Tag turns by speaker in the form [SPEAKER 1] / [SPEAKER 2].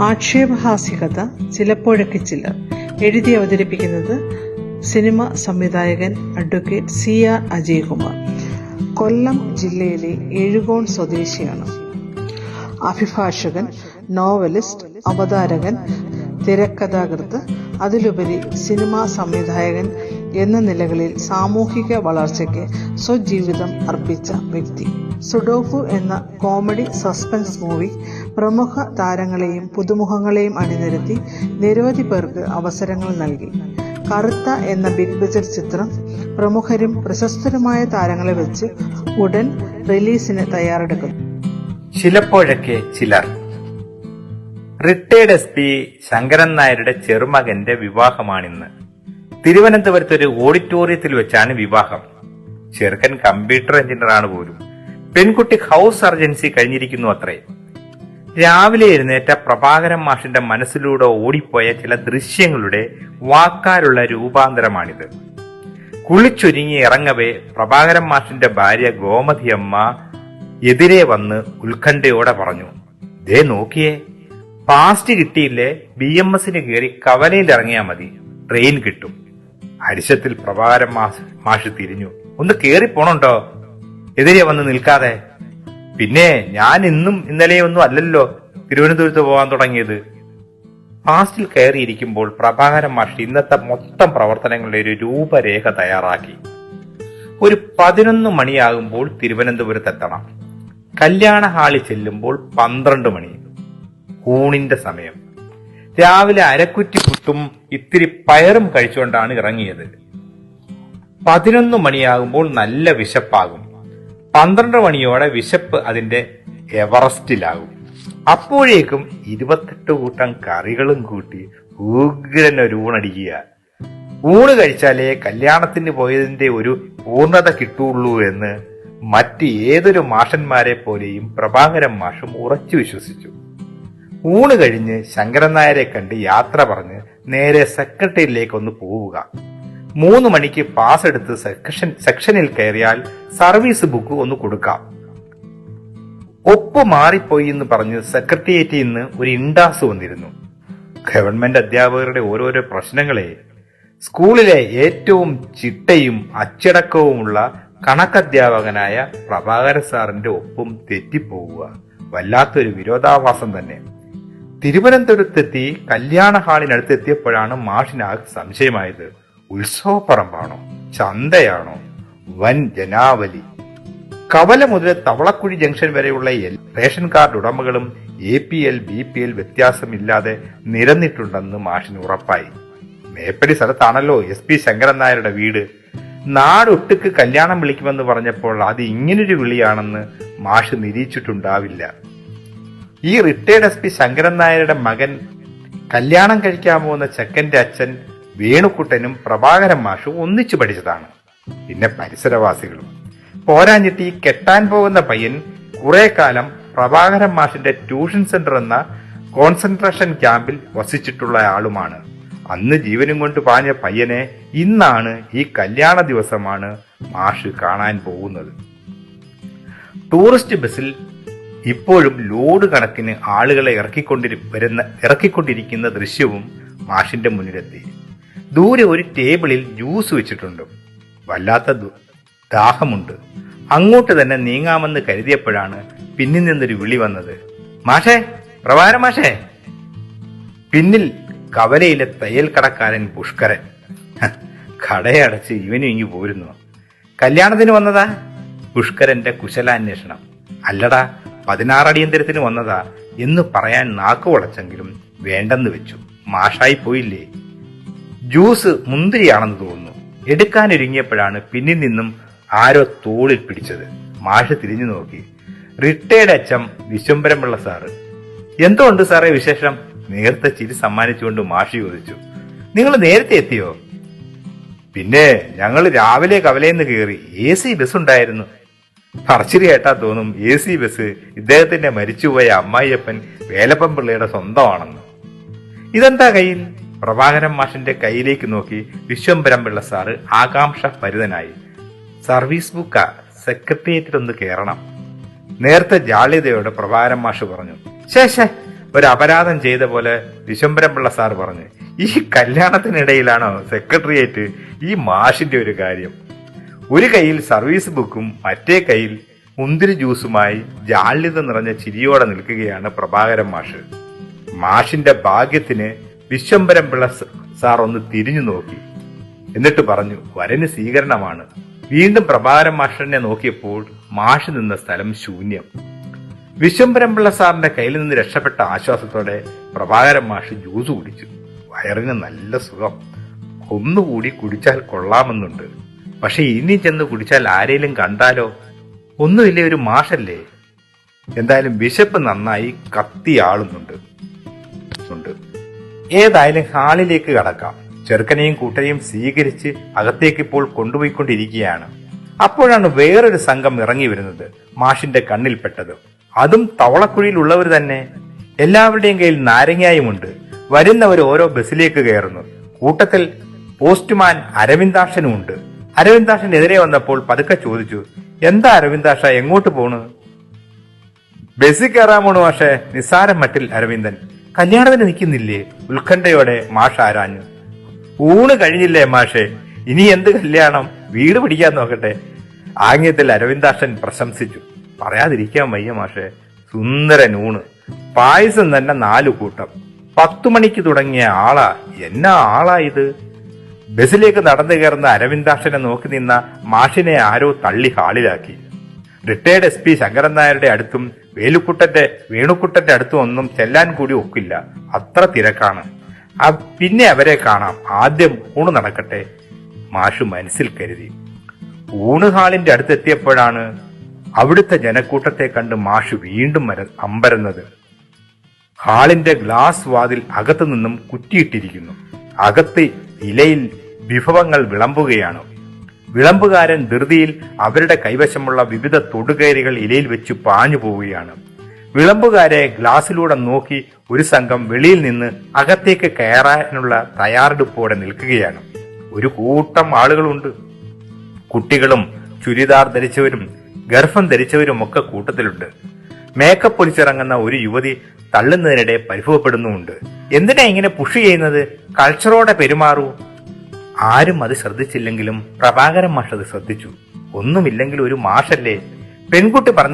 [SPEAKER 1] ആക്ഷേപഹാസ്യകഥ ചിലപ്പോഴൊക്കെ ചിലർ എഴുതി അവതരിപ്പിക്കുന്നത് സിനിമ സംവിധായകൻ advocate C R Ajaykumar. Kollam ജില്ലയിലെ എഴുകോൺ സ്വദേശിയാണ്. അഭിഭാഷകൻ നോവലിസ്റ്റ് അവതാരകൻ തിരക്കഥാകൃത്ത് അതിലുപരി സിനിമാ സംവിധായകൻ എന്ന നിലകളിൽ സാമൂഹിക വളർച്ചയ്ക്ക് സ്വജീവിതം അർപ്പിച്ച വ്യക്തി. സുഡോക്കു എന്ന കോമഡി സസ്പെൻസ് മൂവി പ്രമുഖ താരങ്ങളെയും പുതുമുഖങ്ങളെയും അണിനിരത്തി നിരവധി പേർക്ക് അവസരങ്ങൾ നൽകി. കറുത്ത എന്ന ബിഗ് ബജറ്റ് ചിത്രം പ്രമുഖരും പ്രശസ്തരുമായ താരങ്ങളെ വെച്ച് ഉടൻ റിലീസിന് തയ്യാറെടുക്കുന്നു.
[SPEAKER 2] ചിലപ്പോഴൊക്കെ ചിലർ റിട്ടയർഡ് എസ് പി ശങ്കരൻ നായരുടെ ചെറുമകന്റെ വിവാഹമാണിന്ന്. തിരുവനന്തപുരത്ത് ഒരു ഓഡിറ്റോറിയത്തിൽ വെച്ചാണ് വിവാഹം. ചെറുക്കൻ കമ്പ്യൂട്ടർ എഞ്ചിനീയറാണ് പോലും. പെൺകുട്ടി ഹൗസ് സർജൻസി കഴിഞ്ഞിരിക്കുന്നു അത്രേ. രാവിലെ എഴുന്നേറ്റ പ്രഭാകരൻ മാഷിന്റെ മനസ്സിലൂടെ ഓടിപ്പോയ ചില ദൃശ്യങ്ങളുടെ വാക്കാലുള്ള രൂപാന്തരമാണിത്. കുളിച്ചൊരുങ്ങി ഇറങ്ങവേ പ്രഭാകരൻ മാഷിന്റെ ഭാര്യ ഗോമതിയമ്മ എതിരെ വന്ന് ഉത്കണ്ഠയോടെ പറഞ്ഞു ദേ നോക്കിയേ പാസ്റ്റ് കിട്ടിയില്ലേ? ബി എം എസിന് കയറി കവലയിൽ ഇറങ്ങിയാ മതി. ട്രെയിൻ കിട്ടും. ഹരിശത്തിൽ പ്രഭാകരൻ മാഷ് മാഷ് തിരിഞ്ഞു ഒന്ന് കേറി പോണുണ്ടോ? എതിരെ വന്ന് നിൽക്കാതെ. പിന്നെ ഞാൻ ഇന്നും ഇന്നലെയൊന്നും അല്ലല്ലോ തിരുവനന്തപുരത്ത് പോകാൻ തുടങ്ങിയത്. ഫാസ്റ്റിൽ കയറിയിരിക്കുമ്പോൾ പ്രഭാകരൻ മാഷ് ഇന്നത്തെ മൊത്തം പ്രവർത്തനങ്ങളുടെ ഒരു രൂപരേഖ തയ്യാറാക്കി. ഒരു പതിനൊന്ന് മണിയാകുമ്പോൾ തിരുവനന്തപുരത്തെത്തണം കല്യാണ ഹാളിൽ ചെല്ലുമ്പോൾ പന്ത്രണ്ട് മണി. ഊണിന്റെ സമയം. രാവിലെ അരക്കുറ്റി പുട്ടും ഇത്തിരി പയറും കഴിച്ചുകൊണ്ടാണ് ഇറങ്ങിയത്. പതിനൊന്ന് മണിയാകുമ്പോൾ നല്ല വിശപ്പാകും. പന്ത്രണ്ട് മണിയോടെ വിശപ്പ് അതിന്റെ എവറസ്റ്റിലാകും. അപ്പോഴേക്കും ഇരുപത്തെട്ട് കൂട്ടം കറികളും കൂട്ടി ഉഗ്രൻ ഒരു ഊണടിക്കുക. ഊണ് കഴിച്ചാലേ കല്യാണത്തിന് പോയതിന്റെ ഒരു പൂർണത കിട്ടുള്ളൂ എന്ന് മറ്റ് ഏതൊരു മാഷന്മാരെ പോലെയും പ്രഭാകരൻ മാഷും ഉറച്ചു വിശ്വസിച്ചു. ഊണ് കഴിഞ്ഞ് ശങ്കരൻ നായരെ കണ്ട് യാത്ര പറഞ്ഞ് നേരെ സെക്രട്ടറിയിലേക്കൊന്ന് പോവുക. മൂന്ന് മണിക്ക് പാസ് എടുത്ത് സെക്ഷൻ സെക്ഷനിൽ കയറിയാൽ സർവീസ് ബുക്ക് ഒന്ന് കൊടുക്കാം. ഒപ്പ് മാറിപ്പോയി എന്ന് പറഞ്ഞ് സെക്രട്ടേറിയറ്റിൽ നിന്ന് ഒരു ഇൻഡാസ് വന്നിരുന്നു. ഗവൺമെന്റ് അധ്യാപകരുടെ ഓരോരോ പ്രശ്നങ്ങളെ സ്കൂളിലെ ഏറ്റവും ചിട്ടയും അച്ചടക്കവുമുള്ള കണക്കധ്യാപകനായ പ്രഭാകര സാറിന്റെ ഒപ്പും തെറ്റിപ്പോവുക. വല്ലാത്തൊരു വിരോധാഭാസം തന്നെ. തിരുവനന്തപുരത്തെത്തി കല്യാണ ഹാളിനടുത്ത് എത്തിയപ്പോഴാണ് മാഷിനാകെ സംശയമായത്. ഉത്സവപ്പറമ്പാണോ? ചന്തയാണോ? വൻ ജനാവലി. കവല മുതൽ തവളക്കുഴി ജംഗ്ഷൻ വരെയുള്ള ration card ഉടമകളും A P L B P L വ്യത്യാസമില്ലാതെ നിരന്നിട്ടുണ്ടെന്ന് മാഷിന് ഉറപ്പായി. മേപ്പടി സ്ഥലത്താണല്ലോ എസ് പി ശങ്കരൻ നായരുടെ വീട്. നാടൊട്ടുക്ക് കല്യാണം വിളിക്കുമെന്ന് പറഞ്ഞപ്പോൾ അത് ഇങ്ങനൊരു വിളിയാണെന്ന് മാഷ് നിരീക്ഷിച്ചിട്ടുണ്ടാവില്ല. ഈ റിട്ടയർഡ് എസ് പി ശങ്കരൻ നായരുടെ മകൻ കല്യാണം കഴിക്കാൻ പോകുന്ന ചെക്കന്റെ അച്ഛൻ വേണുക്കുട്ടനും പ്രഭാകരൻ മാഷും ഒന്നിച്ചു പഠിച്ചതാണ്. പിന്നെ പരിസരവാസികളും. പോരാഞ്ഞിട്ട് ഈ കെട്ടാൻ പോകുന്ന പയ്യൻ കുറെ കാലം പ്രഭാകരൻ മാഷിന്റെ ട്യൂഷൻ സെന്റർ എന്ന കോൺസെൻട്രേഷൻ ക്യാമ്പിൽ വസിച്ചിട്ടുള്ള ആളുമാണ്. അന്ന് ജീവനും കൊണ്ട് പാഞ്ഞ പയ്യനെ ഇന്നാണ് ഈ കല്യാണ ദിവസമാണ് മാഷ് കാണാൻ പോകുന്നത്. ടൂറിസ്റ്റ് ബസ്സിൽ ഇപ്പോഴും ലോഡ് കണക്കിന് ആളുകളെ ഇറക്കിക്കൊണ്ടിരി വരുന്ന ഇറക്കിക്കൊണ്ടിരിക്കുന്ന ദൃശ്യവും മാഷിന്റെ മുന്നിലെത്തി. ദൂരെ ഒരു ടേബിളിൽ ജ്യൂസ് വെച്ചിട്ടുണ്ട്. വല്ലാത്ത ദാഹമുണ്ട്. അങ്ങോട്ട് തന്നെ നീങ്ങാമെന്ന് കരുതിയപ്പോഴാണ് പിന്നിൽ നിന്നൊരു വിളി വന്നത്. മാഷേ പ്രഭാര മാഷേ. പിന്നിൽ കവലയിലെ തയ്യൽ കടക്കാരൻ പുഷ്കരൻ. കടയടച്ച് ഇവനും ഇങ്ങി പോരുന്നു. കല്യാണത്തിന് വന്നതാ? പുഷ്കരന്റെ കുശലാന്വേഷണം. അല്ലടാ പതിനാറടിയന്തരത്തിന് വന്നതാ? എന്ന് പറയാൻ നാക്കു വളച്ചെങ്കിലും വേണ്ടെന്ന് വെച്ചു. മാഷായി പോയില്ലേ? ജ്യൂസ് മുന്തിരിയാണെന്ന് തോന്നുന്നു. എടുക്കാനൊരുങ്ങിയപ്പോഴാണ് പിന്നിൽ നിന്നും ആരോ തോളിൽ പിടിച്ചത്. മാഷ് തിരിഞ്ഞു നോക്കി. റിട്ടയർഡ് അച്ഛൻ വിശ്വംബരമുള്ള സാറ്. എന്തോ ഉണ്ട് സാറേ വിശേഷം? നേരത്തെ ചിരി സമ്മാനിച്ചുകൊണ്ട് മാഷി ചോദിച്ചു. നിങ്ങൾ നേരത്തെ എത്തിയോ? പിന്നെ ഞങ്ങൾ രാവിലെ കവലേന്ന് കയറി എ സി ബസ് ഉണ്ടായിരുന്നു. പറച്ചിരി കേട്ടാ തോന്നും എ സി ബസ് ഇദ്ദേഹത്തിന്റെ മരിച്ചുപോയ അമ്മായിയപ്പൻ വേലപ്പൻ പിള്ളയുടെ സ്വന്തമാണെന്ന്. ഇതെന്താ കയ്യിൽ? പ്രഭാകരൻ മാഷിന്റെ കയ്യിലേക്ക് നോക്കി വിശ്വംബരംപിള്ള സാറ് ആകാംക്ഷ പരിതനായി സർവീസ് ബുക്ക സെക്രട്ടേറിയറ്റിൽ ഒന്ന് കയറണം നേരത്തെ ജാള്യതയോട് പ്രഭാകരൻ മാഷ് പറഞ്ഞു ശേ ശേ ഒരു അപരാധം ചെയ്ത പോലെ വിശ്വംബരംപിള്ള സാർ പറഞ്ഞു ഈ കല്യാണത്തിനിടയിലാണോ സെക്രട്ടേറിയറ്റ് ഈ മാഷിന്റെ ഒരു കാര്യം? ഒരു കയ്യിൽ സർവീസ് ബുക്കും മറ്റേ കയ്യിൽ മുന്തിരി ജ്യൂസുമായി ജാള്യത നിറഞ്ഞ ചിരിയോടെ നിൽക്കുകയാണ് പ്രഭാകരൻ മാഷ്. മാഷിന്റെ ഭാഗ്യത്തിന് വിശ്വംബരം പിള്ള സാർ ഒന്ന് തിരിഞ്ഞു നോക്കി. എന്നിട്ട് പറഞ്ഞു വരന് സ്വീകരണമാണ്. വീണ്ടും പ്രഭാകരൻ മാഷനെ നോക്കിയപ്പോൾ മാഷ് നിന്ന സ്ഥലം ശൂന്യം. വിശ്വംബരം പിള്ള സാറിന്റെ കയ്യിൽ നിന്ന് രക്ഷപ്പെട്ട ആശ്വാസത്തോടെ പ്രഭാകരൻ മാഷ് ജ്യൂസ് കുടിച്ചു. വയറിന് നല്ല സുഖം. ഒന്നുകൂടി കുടിച്ചാൽ കൊള്ളാമെന്നുണ്ട്. പക്ഷെ ഇനി ചെന്ന് കുടിച്ചാൽ ആരെയും കണ്ടാലോ? ഒന്നുമില്ലേ ഒരു മാഷല്ലേ? എന്തായാലും വിശപ്പ് നന്നായി കത്തിയാളുന്നുണ്ട്. ഉണ്ട്. ഏതായാലും ഹാളിലേക്ക് കടക്കാം. ചെറുക്കനെയും കൂട്ടരെയും സ്വീകരിച്ച് അകത്തേക്ക് ഇപ്പോൾ കൊണ്ടുപോയിക്കൊണ്ടിരിക്കുകയാണ്. അപ്പോഴാണ് വേറൊരു സംഘം ഇറങ്ങി വരുന്നത് മാഷിന്റെ കണ്ണിൽപ്പെട്ടത് അതും തവളക്കുഴിയിലുള്ളവർ തന്നെ. എല്ലാവരുടെയും കയ്യിൽ നാരങ്ങായുമുണ്ട്. വരുന്നവർ ഓരോ ബസ്സിലേക്ക് കയറുന്നു. കൂട്ടത്തിൽ പോസ്റ്റ്മാൻ അരവിന്ദാക്ഷനും ഉണ്ട്. അരവിന്ദാക്ഷൻ എതിരെ വന്നപ്പോൾ പതുക്കെ ചോദിച്ചു എന്താ അരവിന്ദാക്ഷ എങ്ങോട്ട് പോണ്? ബസ്സിൽ കയറാൻ പോണു മാഷെ. നിസ്സാരം മട്ടിൽ അരവിന്ദൻ. കല്യാണത്തിന് നിൽക്കുന്നില്ലേ? ഉത്കണ്ഠയോടെ മാഷ് ആരാഞ്ഞു. ഊണ് കഴിഞ്ഞില്ലേ മാഷെ? ഇനി എന്ത് കല്യാണം? വീട് പിടിക്കാൻ നോക്കട്ടെ. ആംഗ്യത്തിൽ അരവിന്ദാക്ഷൻ പ്രശംസിച്ചു. പറയാതിരിക്കാൻ വയ്യ മാഷെ. സുന്ദരൻ ഊണ്. പായസം തന്നെ നാലു കൂട്ടം. പത്തു മണിക്ക് തുടങ്ങിയ ആളാ. എന്നാ ആളാ ഇത്? ബസ്സിലേക്ക് നടന്നു കയറുന്ന അരവിന്ദാക്ഷനെ നോക്കി നിന്ന മാഷിനെ ആരോ തള്ളി ഹാളിലാക്കി. റിട്ടയർഡ് എസ് പി ശങ്കരൻ നായരുടെ അടുത്തും വേലുക്കുട്ടന്റെ വേണുക്കുട്ടന്റെ അടുത്തും ഒന്നും ചെല്ലാൻ കൂടി ഒക്കില്ല. അത്ര തിരക്കാണ്. പിന്നെ അവരെ കാണാം. ആദ്യം ഊണ് നടക്കട്ടെ മാഷു മനസ്സിൽ കരുതി. ഊണ് ഹാളിന്റെ അടുത്തെത്തിയപ്പോഴാണ് അവിടുത്തെ ജനക്കൂട്ടത്തെ കണ്ട് മാഷു വീണ്ടും അമ്പരന്നത്. ഹാളിന്റെ ഗ്ലാസ് വാതിൽ അകത്തു നിന്നും കുറ്റിയിട്ടിരിക്കുന്നു. അകത്ത് ഇലയിൽ വിഭവങ്ങൾ വിളമ്പുകയാണ്. വിളമ്പുകാരൻ ധൃതിയിൽ അവരുടെ കൈവശമുള്ള വിവിധ തൊടുകയറികൾ ഇലയിൽ വെച്ച് പാഞ്ഞു പോവുകയാണ്. വിളമ്പുകാരെ ഗ്ലാസിലൂടെ നോക്കി ഒരു സംഘം വെളിയിൽ നിന്ന് അകത്തേക്ക് കയറാനുള്ള തയ്യാറെടുപ്പോടെ നിൽക്കുകയാണ്. ഒരു കൂട്ടം ആളുകളുണ്ട്. കുട്ടികളും ചുരിദാർ ധരിച്ചവരും ഗർഭം ധരിച്ചവരും ഒക്കെ കൂട്ടത്തിലുണ്ട്. മേക്കപ്പ് ഒലിച്ചിറങ്ങുന്ന ഒരു യുവതി തള്ളുന്നതിനിടെ പരിഭവപ്പെടുന്നുമുണ്ട്. എന്തിനാ ഇങ്ങനെ പുഷ് ചെയ്യുന്നത്? കൾച്ചറോടെ പെരുമാറൂ. ആരും അത് ശ്രദ്ധിച്ചില്ലെങ്കിലും പ്രഭാകരൻ മാഷ് അത് ശ്രദ്ധിച്ചു. ഒന്നുമില്ലെങ്കിൽ ഒരു മാഷല്ലേ? പെൺകുട്ടി പറഞ്ഞ